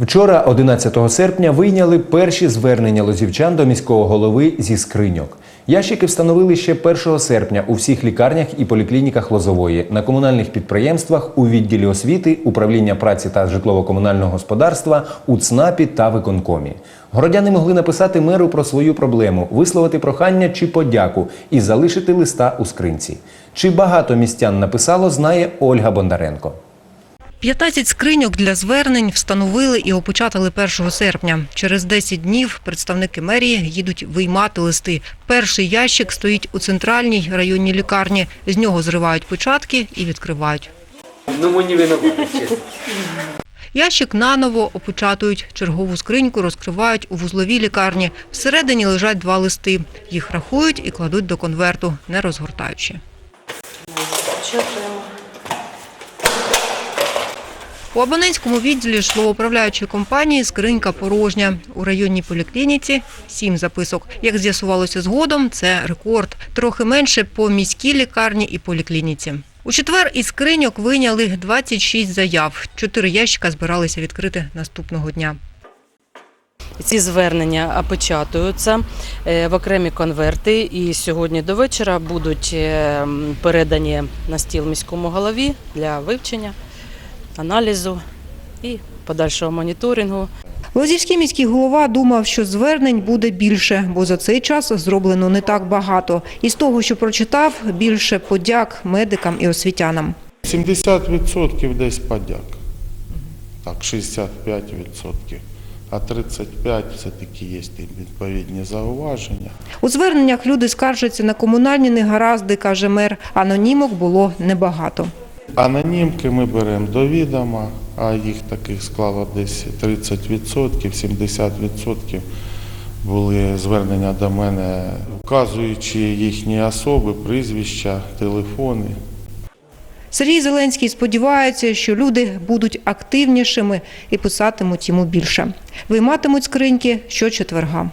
Вчора, 11 серпня, вийняли перші звернення лозівчан до міського голови зі скриньок. Ящики встановили ще 1 серпня у всіх лікарнях і поліклініках Лозової, на комунальних підприємствах, у відділі освіти, управління праці та житлово-комунального господарства, у ЦНАПі та виконкомі. Городяни могли написати меру про свою проблему, висловити прохання чи подяку і залишити листа у скринці. Чи багато містян написало, знає Ольга Бондаренко. 15 скриньок для звернень встановили і опечатали 1 серпня. Через 10 днів представники мерії їдуть виймати листи. Перший ящик стоїть у центральній районній лікарні. З нього зривають печатки і відкривають. Ну мені чесно. Ящик наново опечатують. Чергову скриньку розкривають у вузловій лікарні. Всередині лежать два листи. Їх рахують і кладуть до конверту, не розгортаючи. У абонентському відділі житлоуправляючої компанії скринька порожня. У районній поліклініці сім записок. Як з'ясувалося згодом, це рекорд. Трохи менше по міській лікарні і поліклініці. У четвер із скриньок вийняли 26 заяв. Чотири ящика збиралися відкрити наступного дня. Ці звернення опечатуються е, в окремі конверти, і сьогодні до вечора будуть е, передані на стіл міському голові для вивчення, аналізу і подальшого моніторингу. Лозівський міський голова думав, що звернень буде більше, бо за цей час зроблено не так багато. І з того, що прочитав, більше подяк медикам і освітянам. 70% десь подяк. Так, 65%. А 35% все-таки є відповідні зауваження. У зверненнях люди скаржаться на комунальні негаразди, каже мер. Анонімок було небагато. Анонімки ми беремо до відома, а їх таких склало десь 30%, 70% були звернення до мене, вказуючи їхні особи, прізвища, телефони. Сергій Зеленський сподівається, що люди будуть активнішими і писатимуть йому більше. Вийматимуть скриньки щочетверга.